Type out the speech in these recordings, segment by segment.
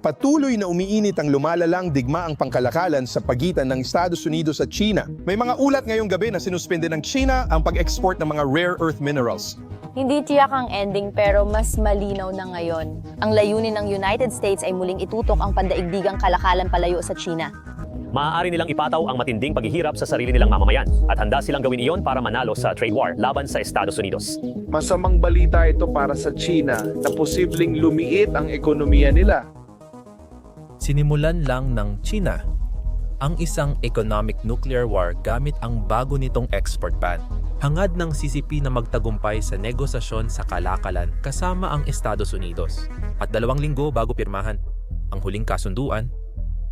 Patuloy na umiinit ang lumalalang digmaang pangkalakalan sa pagitan ng Estados Unidos at China. May mga ulat ngayong gabi na sinuspende ng China ang pag-export ng mga rare earth minerals. Hindi tiyak ang ending pero mas malinaw na ngayon. Ang layunin ng United States ay muling itutok ang pandaigdigang kalakalan palayo sa China. Maaari nilang ipataw ang matinding paghihirap sa sarili nilang mamamayan at handa silang gawin iyon para manalo sa trade war laban sa Estados Unidos. Masamang balita ito para sa China na posibleng lumiit ang ekonomiya nila. Sinimulan lang ng China ang isang economic nuclear war gamit ang bago nitong export ban. Hangad ng CCP na magtagumpay sa negosasyon sa kalakalan kasama ang Estados Unidos. At dalawang linggo bago pirmahan ang huling kasunduan,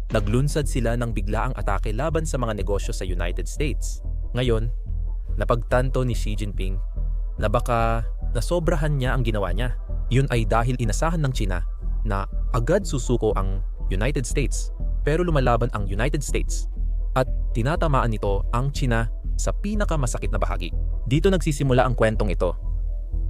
naglunsad sila ng biglaang atake laban sa mga negosyo sa United States. Ngayon, napagtanto ni Xi Jinping na baka nasobrahan niya ang ginawa niya. Yun ay dahil inasahan ng China na agad susuko ang United States pero lumalaban ang United States at tinatamaan nito ang China sa pinakamasakit na bahagi. Dito nagsisimula ang kwentong ito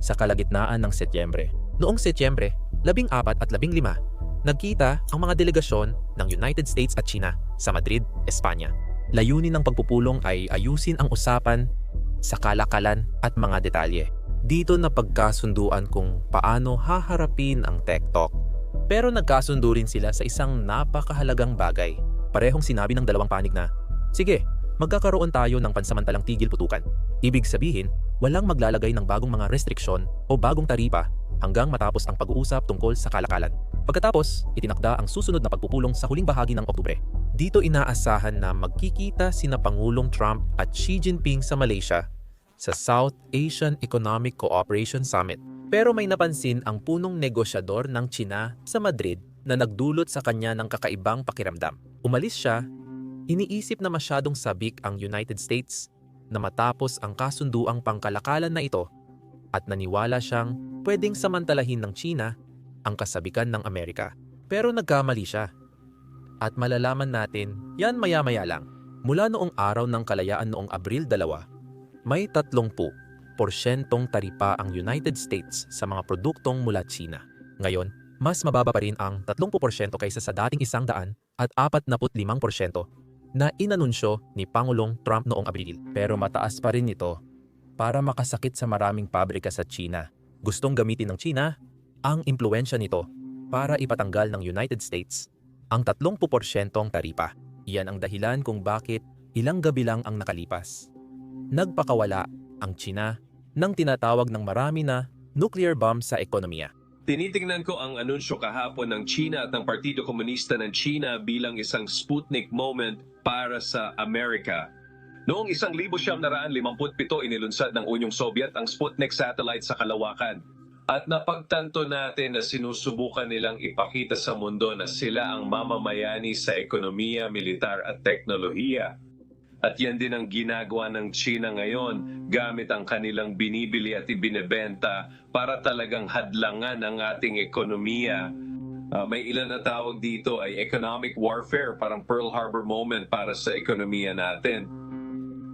sa kalagitnaan ng Setyembre. Noong Setyembre, 14 at 15, nagkita ang mga delegasyon ng United States at China sa Madrid, Espanya. Layunin ng pagpupulong ay ayusin ang usapan sa kalakalan at mga detalye. Dito na pagkasunduan kung paano haharapin ang talk pero nagkasundo rin sila sa isang napakahalagang bagay. Parehong sinabi ng dalawang panig na, Sige, magkakaroon tayo ng pansamantalang tigil putukan. Ibig sabihin, walang maglalagay ng bagong mga restriksyon o bagong taripa hanggang matapos ang pag-uusap tungkol sa kalakalan. Pagkatapos, itinakda ang susunod na pagpupulong sa huling bahagi ng Oktubre. Dito inaasahan na magkikita sina Pangulong Trump at Xi Jinping sa Malaysia sa South Asian Economic Cooperation Summit. Pero may napansin ang punong negosyador ng China sa Madrid na nagdulot sa kanya ng kakaibang pakiramdam. Umalis siya, iniisip na masyadong sabik ang United States na matapos ang kasunduang pangkalakalan na ito at naniwala siyang pwedeng samantalahin ng China ang kasabikan ng Amerika. Pero nagkamali siya. At malalaman natin, yan maya-maya lang. Mula noong araw ng kalayaan noong Abril 2, may 30 porsyentong taripa ang United States sa mga produktong mula China. Ngayon, mas mababa pa rin ang 30% kaysa sa dating isang daan at 45% na inanunsyo ni Pangulong Trump noong Abril. Pero mataas pa rin ito para makasakit sa maraming pabrika sa China. Gustong gamitin ng China ang impluensya nito para ipatanggal ng United States ang 30% taripa. Iyan ang dahilan kung bakit ilang gabi lang ang nakalipas. Nagpakawala ang China ng tinatawag ng marami na nuclear bomb sa ekonomiya. Tinitingnan ko ang anunsyo kahapon ng China at ng Partido Komunista ng China bilang isang Sputnik moment para sa Amerika. Noong 1957 inilunsad ng Unyong Soviet ang Sputnik satellite sa kalawakan. At napagtanto natin na sinusubukan nilang ipakita sa mundo na sila ang mamamayani sa ekonomiya, militar at teknolohiya. At yan din ang ginagawa ng China ngayon gamit ang kanilang binibili at ibinebenta para talagang hadlangan ang ating ekonomiya. Ah, may ilan na tawag dito ay economic warfare, parang Pearl Harbor moment para sa ekonomiya natin.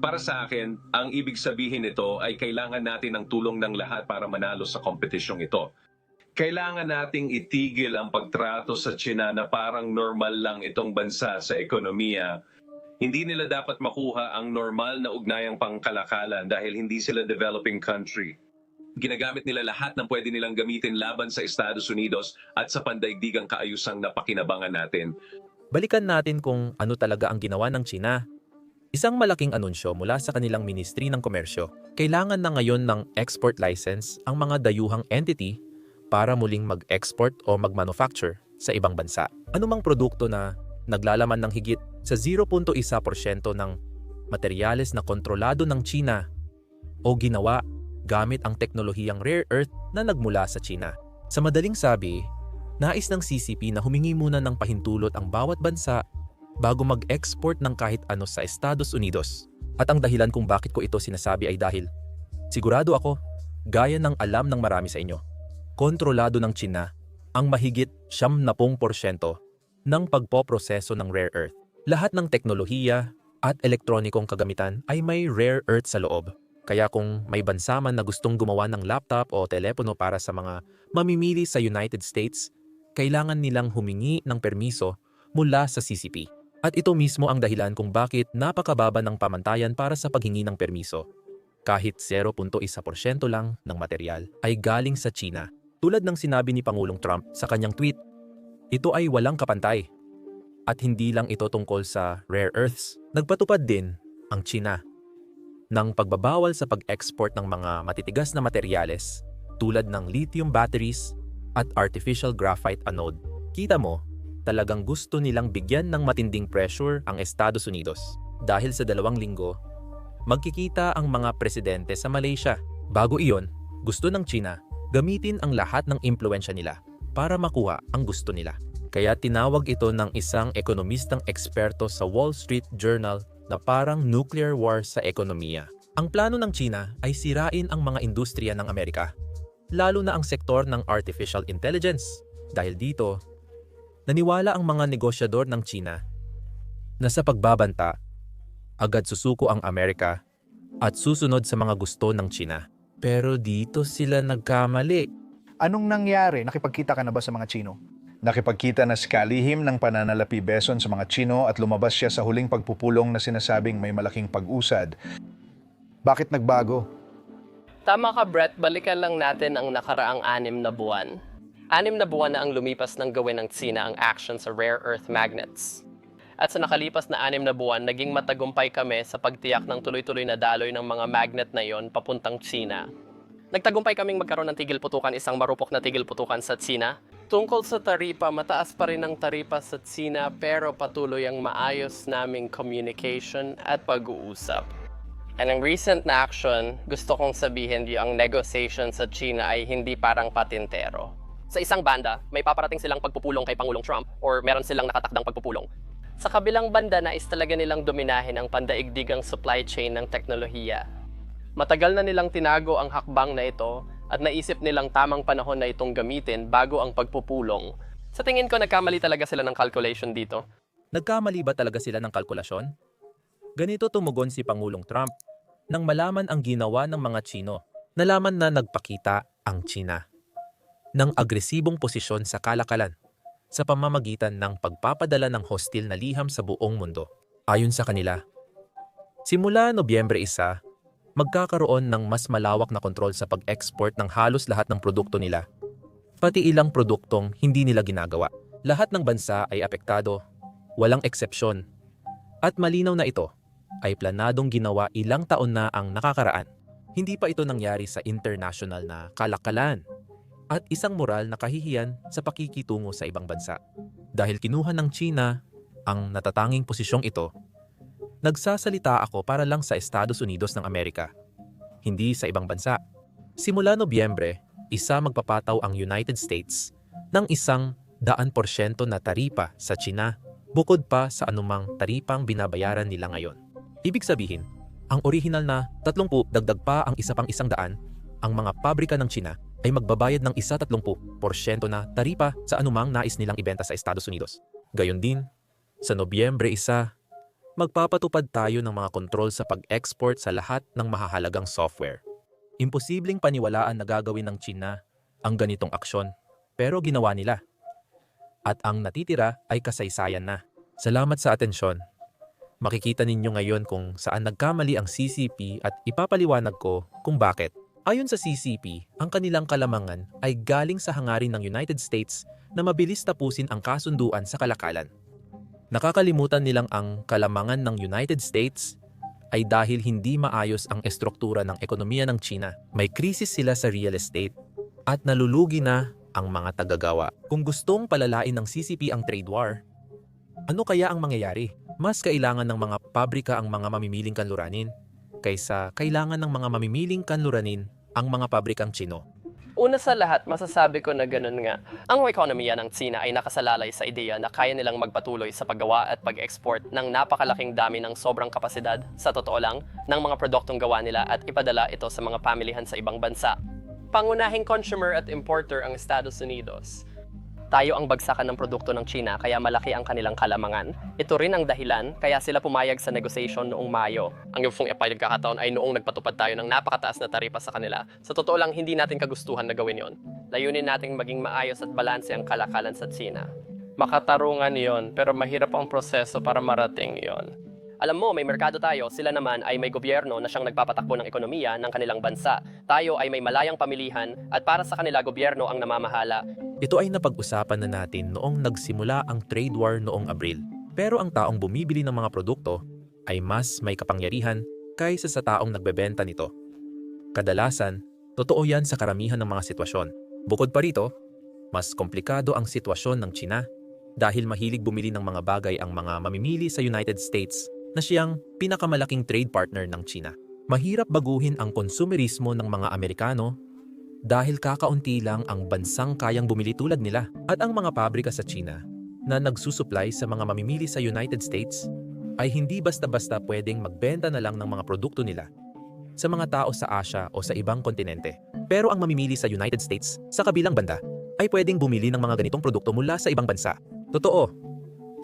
Para sa akin, ang ibig sabihin nito ay kailangan natin ng tulong ng lahat para manalo sa kompetisyong ito. Kailangan nating itigil ang pagtrato sa China na parang normal lang itong bansa sa ekonomiya hindi nila dapat makuha ang normal na ugnayang pangkalakalan dahil hindi sila developing country. Ginagamit nila lahat ng pwede nilang gamitin laban sa Estados Unidos at sa pandaigdigang kaayusang napakinabangan natin. Balikan natin kung ano talaga ang ginawa ng China. Isang malaking anunsyo mula sa kanilang Ministry ng Komersyo. Kailangan na ngayon ng export license ang mga dayuhang entity para muling mag-export o mag-manufacture sa ibang bansa. Anumang produkto na naglalaman ng higit sa 0.1% ng materyales na kontrolado ng China o ginawa gamit ang teknolohiyang rare earth na nagmula sa China. Sa madaling sabi, nais ng CCP na humingi muna ng pahintulot ang bawat bansa bago mag-export ng kahit ano sa Estados Unidos. At ang dahilan kung bakit ko ito sinasabi ay dahil sigurado ako, gaya ng alam ng marami sa inyo, kontrolado ng China ang mahigit 70% ng pagpoproseso ng rare earth. Lahat ng teknolohiya at elektronikong kagamitan ay may rare earth sa loob. Kaya kung may bansa man na gustong gumawa ng laptop o telepono para sa mga mamimili sa United States, kailangan nilang humingi ng permiso mula sa CCP. At ito mismo ang dahilan kung bakit napakababa ng pamantayan para sa paghingi ng permiso. Kahit 0.1% lang ng material ay galing sa China. Tulad ng sinabi ni Pangulong Trump sa kanyang tweet, ito ay walang kapantay. At hindi lang ito tungkol sa rare earths. Nagpatupad din ang China ng pagbabawal sa pag-export ng mga matitigas na materyales tulad ng lithium batteries at artificial graphite anode. Kita mo, talagang gusto nilang bigyan ng matinding pressure ang Estados Unidos. Dahil sa dalawang linggo, magkikita ang mga presidente sa Malaysia. Bago iyon, gusto ng China gamitin ang lahat ng impluensya nila para makuha ang gusto nila. Kaya tinawag ito ng isang ekonomistang eksperto sa Wall Street Journal na parang nuclear war sa ekonomiya. Ang plano ng China ay sirain ang mga industriya ng Amerika, lalo na ang sektor ng artificial intelligence. Dahil dito, naniwala ang mga negosyador ng China na sa pagbabanta, agad susuko ang Amerika at susunod sa mga gusto ng China. Pero dito sila nagkamali. Anong nangyari? Nakipagkita ka na ba sa mga Chino? Nakipagkita na si Kalihim ng pananalapi beson sa mga Chino at lumabas siya sa huling pagpupulong na sinasabing may malaking pag-usad. Bakit nagbago? Tama ka Brett, balikan lang natin ang nakaraang anim na buwan. Anim na buwan na ang lumipas ng gawin ng Tsina ang action sa rare earth magnets. At sa nakalipas na anim na buwan, naging matagumpay kami sa pagtiyak ng tuloy-tuloy na daloy ng mga magnet na yon papuntang Tsina. Nagtagumpay kaming magkaroon ng tigil putukan, isang marupok na tigil putukan sa Tsina. Tungkol sa taripa, mataas pa rin ang taripa sa Tsina pero patuloy ang maayos naming communication at pag-uusap. And ang recent na action, gusto kong sabihin yung ang negotiation sa China ay hindi parang patintero. Sa isang banda, may paparating silang pagpupulong kay Pangulong Trump or meron silang nakatakdang pagpupulong. Sa kabilang banda, nais talaga nilang dominahin ang pandaigdigang supply chain ng teknolohiya. Matagal na nilang tinago ang hakbang na ito at naisip nilang tamang panahon na itong gamitin bago ang pagpupulong. Sa tingin ko, nagkamali talaga sila ng calculation dito. Nagkamali ba talaga sila ng kalkulasyon? Ganito tumugon si Pangulong Trump nang malaman ang ginawa ng mga Chino. Nalaman na nagpakita ang China ng agresibong posisyon sa kalakalan sa pamamagitan ng pagpapadala ng hostil na liham sa buong mundo. Ayon sa kanila, simula Nobyembre 1, magkakaroon ng mas malawak na kontrol sa pag-export ng halos lahat ng produkto nila, pati ilang produktong hindi nila ginagawa. Lahat ng bansa ay apektado, walang eksepsyon. At malinaw na ito ay planadong ginawa ilang taon na ang nakakaraan. Hindi pa ito nangyari sa international na kalakalan at isang moral na kahihiyan sa pakikitungo sa ibang bansa. Dahil kinuha ng China ang natatanging posisyong ito, nagsasalita ako para lang sa Estados Unidos ng Amerika, hindi sa ibang bansa. Simula Nobyembre, isa magpapataw ang United States ng isang daan porsyento na taripa sa China bukod pa sa anumang taripang binabayaran nila ngayon. Ibig sabihin, ang original na 30 dagdag pa ang isa pang isang daan, ang mga pabrika ng China ay magbabayad ng isa 30% na taripa sa anumang nais nilang ibenta sa Estados Unidos. Gayon din, sa Nobyembre 1, magpapatupad tayo ng mga kontrol sa pag-export sa lahat ng mahahalagang software. Imposibleng paniwalaan na gagawin ng China ang ganitong aksyon, pero ginawa nila. At ang natitira ay kasaysayan na. Salamat sa atensyon. Makikita ninyo ngayon kung saan nagkamali ang CCP at ipapaliwanag ko kung bakit. Ayon sa CCP, ang kanilang kalamangan ay galing sa hangarin ng United States na mabilis tapusin ang kasunduan sa kalakalan. Nakakalimutan nilang ang kalamangan ng United States ay dahil hindi maayos ang estruktura ng ekonomiya ng China. May krisis sila sa real estate at nalulugi na ang mga tagagawa. Kung gustong palalain ng CCP ang trade war, ano kaya ang mangyayari? Mas kailangan ng mga pabrika ang mga mamimiling kanluranin kaysa kailangan ng mga mamimiling kanluranin ang mga pabrikang Chino. Una sa lahat, masasabi ko na ganun nga. Ang ekonomiya ng China ay nakasalalay sa ideya na kaya nilang magpatuloy sa paggawa at pag-export ng napakalaking dami ng sobrang kapasidad, sa totoo lang, ng mga produktong gawa nila at ipadala ito sa mga pamilihan sa ibang bansa. Pangunahing consumer at importer ang Estados Unidos. Tayo ang bagsakan ng produkto ng China kaya malaki ang kanilang kalamangan. Ito rin ang dahilan kaya sila pumayag sa negotiation noong Mayo. Ang yung ipagkakataon ay noong nagpatupad tayo ng napakataas na taripa sa kanila. Sa totoo lang, hindi natin kagustuhan na gawin yon. Layunin nating maging maayos at balanse ang kalakalan sa China. Makatarungan yon, pero mahirap ang proseso para marating yon. Alam mo, may merkado tayo, sila naman ay may gobyerno na siyang nagpapatakbo ng ekonomiya ng kanilang bansa. Tayo ay may malayang pamilihan at para sa kanila gobyerno ang namamahala. Ito ay napag-usapan na natin noong nagsimula ang trade war noong Abril. Pero ang taong bumibili ng mga produkto ay mas may kapangyarihan kaysa sa taong nagbebenta nito. Kadalasan, totoo yan sa karamihan ng mga sitwasyon. Bukod pa rito, mas komplikado ang sitwasyon ng China dahil mahilig bumili ng mga bagay ang mga mamimili sa United States na siyang pinakamalaking trade partner ng China. Mahirap baguhin ang konsumerismo ng mga Amerikano dahil kakaunti lang ang bansang kayang bumili tulad nila at ang mga pabrika sa China na nagsusupply sa mga mamimili sa United States ay hindi basta-basta pwedeng magbenta na lang ng mga produkto nila sa mga tao sa Asia o sa ibang kontinente. Pero ang mamimili sa United States sa kabilang banda ay pwedeng bumili ng mga ganitong produkto mula sa ibang bansa. Totoo,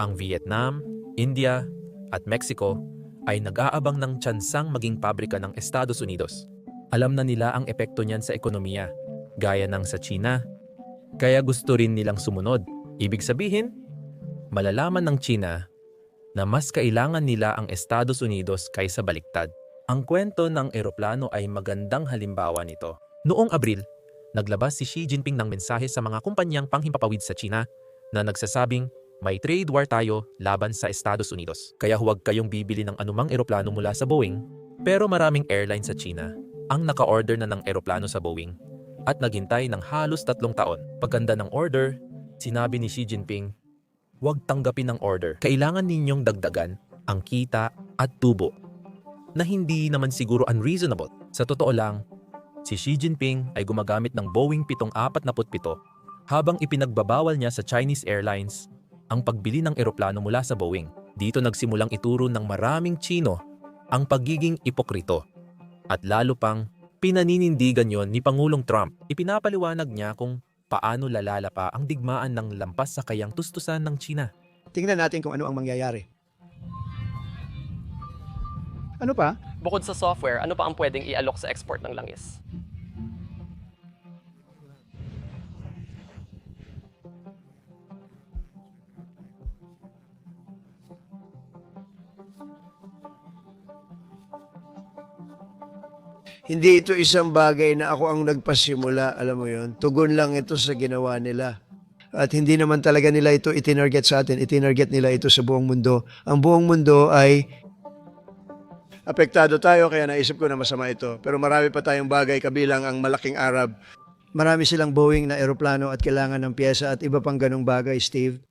ang Vietnam, India, at Mexico ay nag-aabang ng tsansang maging pabrika ng Estados Unidos. Alam na nila ang epekto niyan sa ekonomiya, gaya ng sa China. Kaya gusto rin nilang sumunod. Ibig sabihin, malalaman ng China na mas kailangan nila ang Estados Unidos kaysa baliktad. Ang kwento ng eroplano ay magandang halimbawa nito. Noong Abril, naglabas si Xi Jinping ng mensahe sa mga kumpanyang panghimpapawid sa China na nagsasabing may trade war tayo laban sa Estados Unidos. Kaya huwag kayong bibili ng anumang eroplano mula sa Boeing. Pero maraming airline sa China ang naka-order na ng eroplano sa Boeing at naghintay ng halos tatlong taon. Pagkanda ng order, sinabi ni Xi Jinping, huwag tanggapin ng order. Kailangan ninyong dagdagan ang kita at tubo na hindi naman siguro unreasonable. Sa totoo lang, si Xi Jinping ay gumagamit ng Boeing 747 habang ipinagbabawal niya sa Chinese Airlines ang pagbili ng eroplano mula sa Boeing. Dito nagsimulang ituro ng maraming Chino ang pagiging ipokrito. At lalo pang pinaninindigan yon ni Pangulong Trump. Ipinapaliwanag niya kung paano lalala pa ang digmaan ng lampas sa kayang tustusan ng China. Tingnan natin kung ano ang mangyayari. Ano pa? Bukod sa software, ano pa ang pwedeng i-alok sa export ng langis? Hindi ito isang bagay na ako ang nagpasimula, alam mo yon. Tugon lang ito sa ginawa nila. At hindi naman talaga nila ito itinarget sa atin, itinarget nila ito sa buong mundo. Ang buong mundo ay apektado tayo kaya naisip ko na masama ito. Pero marami pa tayong bagay kabilang ang malaking Arab. Marami silang Boeing na eroplano at kailangan ng pyesa at iba pang ganong bagay, Steve.